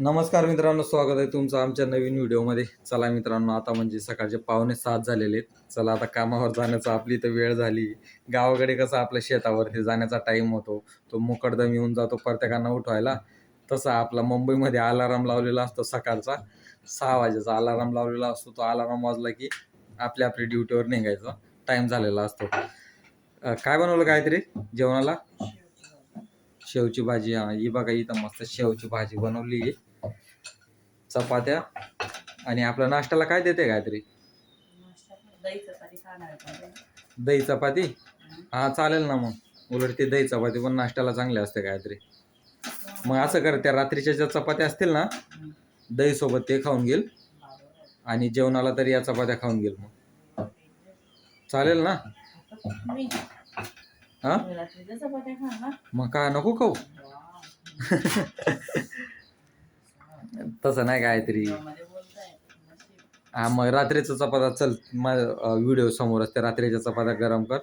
नमस्कार मित्रांनो स्वागत आहे तुमचं आमच्या नवीन व्हिडिओमध्ये. चला मित्रांनो आता म्हणजे सकाळचे पावणे सात झालेले आहेत. चला आता कामावर जाण्याचा आपली तर वेळ झाली. गावाकडे कसं आपल्या शेतावरती जाण्याचा टाईम होतो. तो मुकडदम येऊन जातो प्रत्येकांना उठवायला. तसा आपला मुंबईमध्ये अलाराम लावलेला असतो सकाळचा. सहा वाजेचा अलाराम लावलेला असतो. तो अलाराम वाजला की आपल्या आपल्या ड्युटीवर निघायचा. टाईम झालेला असतो. काय बनवलं काहीतरी जेवणाला? शेवची भाजी. हा ही बघा इथं मस्त शेवची भाजी बनवली आहे. चपात्या आणि आपल्या नाश्त्याला काय देते काहीतरी? दही चपाती हा चालेल ना मग. उलट ते दही चपाती पण नाश्त्याला चांगले असते काहीतरी. मग असं कर त्या रात्रीच्या ज्या चपात्या असतील ना. दही सोबत ते खाऊन घेईल. आणि जेवणाला तरी या चपात्या खाऊन घेईल मग. चालेल ना? हा? मग का नको खाऊ? तसं नाही काहीतरी. हा मग रात्रीचा चपाता चल व्हिडिओ समोर असते. रात्रीच्या चपात्या गरम कर.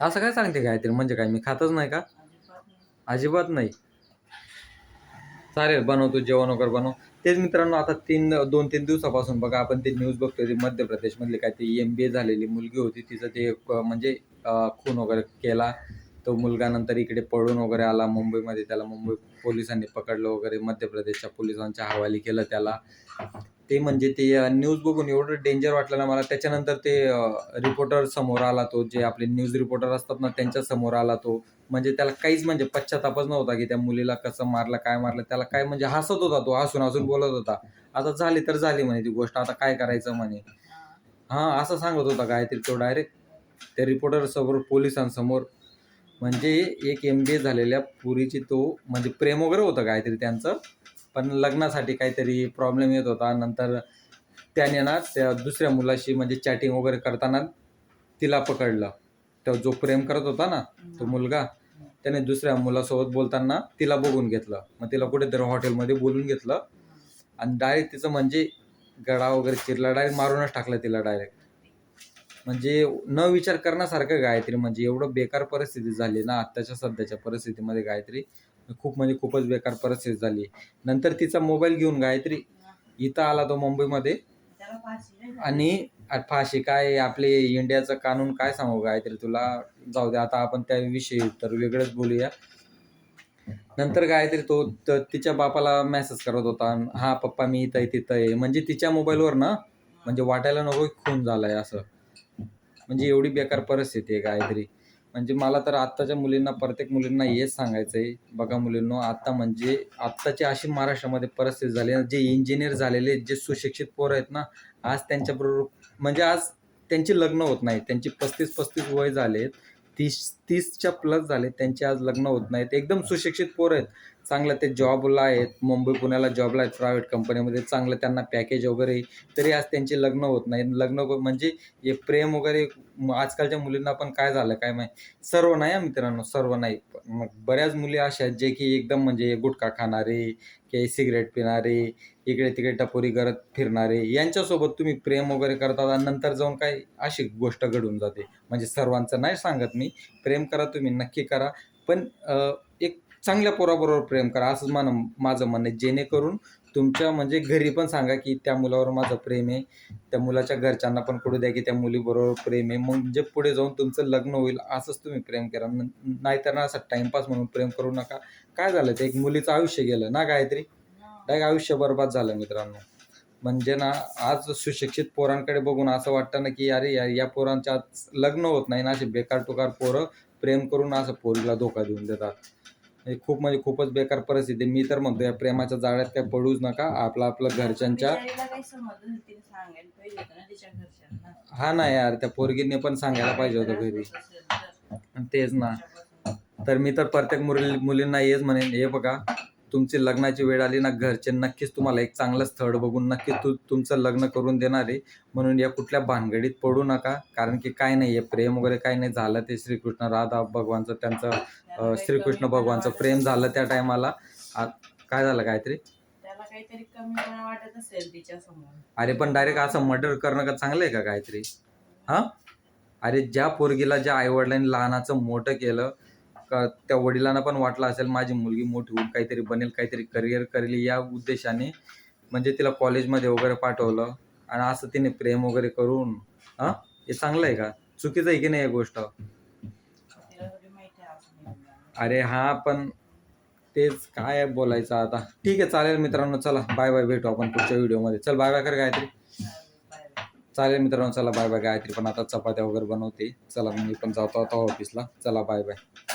असं काय सांगते काहीतरी? म्हणजे काय मी खातच नाही का? अजिबात नाही. चालेल बनव चालेल बनवतो जेवण वगैरे बनव. तेच मित्रांनो आता तीन दोन तीन दिवसापासून बघा आपण ते न्यूज बघतोय ती मध्य प्रदेशमधली काय ती एम बी ए झालेली मुलगी होती. तिचं ते म्हणजे खून वगैरे केला. तो मुलगा नंतर इकडे पळून वगैरे आला मुंबईमध्ये. त्याला मुंबई पोलिसांनी पकडलं वगैरे मध्य प्रदेशच्या पोलिसांच्या हवाली केलं त्याला. ते म्हणजे ते न्यूज बघून एवढं डेंजर वाटलं ना मला. त्याच्यानंतर ते रिपोर्टर समोर आला तो जे आपले न्यूज रिपोर्टर असतात ना त्यांच्यासमोर आला तो. म्हणजे त्याला काहीच म्हणजे पश्चातापच नव्हता की त्या मुलीला कसं मारलं काय मारलं. त्याला काय म्हणजे हसत होता तो हसून हसून बोलत होता. आता झाली तर झाली म्हणे ती गोष्ट. आता काय करायचं म्हणे. हा. असं सांगत होता काहीतरी तो डायरेक्ट त्या रिपोर्टर समोर पोलिसांसमोर. म्हणजे एक एम बी ए झालेल्या पुरीची तो म्हणजे प्रेम वगैरे होतं काहीतरी त्यांचं. पण लग्नासाठी काहीतरी प्रॉब्लेम येत होता. नंतर त्याने ना त्या दुसऱ्या मुलाशी म्हणजे चॅटिंग वगैरे करताना तिला पकडलं. तो जो प्रेम करत होता ना तो मुलगा त्याने दुसऱ्या मुलासोबत बोलताना तिला बघून घेतलं. मग तिला कुठेतरी हॉटेलमध्ये बोलून घेतलं. आणि डायरेक्ट तिचं म्हणजे गळा वगैरे चिरला डायरेक्ट मारूनच टाकलं तिला डायरेक्ट म्हणजे न विचार करण्यासारखं गायत्री म्हणजे एवढं बेकार परिस्थिती झाली ना आत्ताच्या सध्याच्या परिस्थितीमध्ये गायत्री खूप म्हणजे खूपच बेकार परिस्थिती झाली. नंतर तिचा मोबाईल घेऊन गायत्री इथं आला तो मुंबईमध्ये. आणि फाशी काय आपले इंडियाचं कानून काय सांगू गायत्री तुला? जाऊ दे आता आपण त्याविषयी तर वेगळंच बोलूया. नंतर गायत्री तो तिच्या बापाला मेसेज करत होता हा पप्पा मी इथं आहे तिथं आहे. म्हणजे तिच्या मोबाईलवर ना म्हणजे वाटायला नको खून झालाय असं. म्हणजे एवढी बेकार परिस्थिती आहे काहीतरी. म्हणजे मला तर आत्ताच्या मुलींना प्रत्येक मुलींना हेच सांगायचं आहे बघा मुलींनो आत्ता म्हणजे आत्ताची अशी महाराष्ट्रामध्ये परिस्थिती झाली आहे, जे इंजिनियर झालेले आहेत, जे सुशिक्षित पोरं आहेत ना आज त्यांच्याबरोबर म्हणजे आज त्यांची लग्न होत नाही. त्यांची पस्तीस पस्तीस वय झाले तीस तीसच्या प्लस झाले त्यांचे आज लग्न होत नाहीत. एकदम सुशिक्षित पोरं आहेत. चांगलं ते जॉबला आहेत. मुंबई पुण्याला जॉबला आहेत. प्रायव्हेट कंपनीमध्ये चांगलं त्यांना पॅकेज वगैरे तरी आज त्यांचे लग्न होत नाही. लग्न म्हणजे हे प्रेम वगैरे आजकालच्या मुलींना पण काय झालं काय माहीत? सर्व नाही हा मित्रांनो सर्व नाही. मग बऱ्याच मुली अशा आहेत जे की एकदम म्हणजे गुटखा खाणारे की सिगरेट पिणारे इकडे तिकडे टपोरी करत फिरणारे यांच्यासोबत तुम्ही प्रेम वगैरे करतात आणि नंतर जाऊन काय अशी गोष्ट घडून जाते. म्हणजे सर्वांचं नाही सांगत मी प्रेम करा तुम्ही नक्की करा. पण एक चांगल्या पोराबरोबर प्रेम करा असंच मान माझं म्हणणं आहे. जेणेकरून तुमच्या म्हणजे घरी पण सांगा की त्या मुलावर माझं प्रेम आहे त्या मुलाच्या घरच्यांना पण कळू द्या की त्या मुलीबरोबर प्रेम आहे. मग जे पुढे जाऊन तुमचं लग्न होईल असंच तुम्ही प्रेम करा. न- नाहीतर ना असं टाइमपास म्हणून प्रेम करू नका. काय झालं ते? एक मुलीचं आयुष्य गेलं ना काहीतरी डायरेक्ट आयुष्य बरबाद झालं मित्रांनो म्हणजे ना आज सुशिक्षित पोरांकडे बघून असं वाटतं ना की अरे यार या पोरांच्या आज लग्न होत नाही ना असे बेकार टुकार पोरं प्रेम करून असं पोरीला धोका देऊन देतात खूप म्हणजे खूपच बेकार परिस्थिती. मी तर म्हणतो या प्रेमाच्या जाळ्यात काय पडूच नका आपलं आपलं घरच्यांच्या. हा ना यार त्या पोरगीने पण सांगायला पाहिजे होतं घरी तेच ना. तर मी तर प्रत्येक मुली मुलींना हेच म्हणेन हे बघा तुमची लग्नाची वेळ आली ना घरचे नक्कीच तुम्हाला एक चांगलं स्थळ बघून नक्कीच तू तुमचं लग्न करून देणार. आहे म्हणून या कुठल्या भानगडीत पडू नका. कारण की काय नाही आहे प्रेम वगैरे काय नाही झालं ते श्रीकृष्ण राधा भगवानचं त्यांचं श्रीकृष्ण भगवानचं प्रेम. झालं त्या टायमाला. काय झालं काहीतरी अरे पण डायरेक्ट असं मर्डर करणं का चांगलं आहे का काहीतरी हां? अरे ज्या पोरगीला ज्या आईवडिलांनी लहानाचं मोठं केलं का त्या वडिलांना पण वाटलं असेल माझी मुलगी मोठी होऊन काहीतरी बनेल काहीतरी करिअर करेल या उद्देशाने म्हणजे तिला कॉलेजमध्ये वगैरे पाठवलं. आणि असं तिने प्रेम वगैरे करून हां? हे चांगलं आहे का? चुकीचं आहे की नाही ही गोष्ट? अरे हा पण तेच काय बोलायचं आता. ठीक आहे चालेल मित्रांनो चला बाय बाय भेटू आपण पुढच्या व्हिडिओमध्ये. चल बाय बाय कर गायत्री. चालेल मित्रांनो चला बाय बाय गायत्री पण आता चपात्या वगैरे बनवते. चला मी पण जातो आता ऑफिसला चला बाय बाय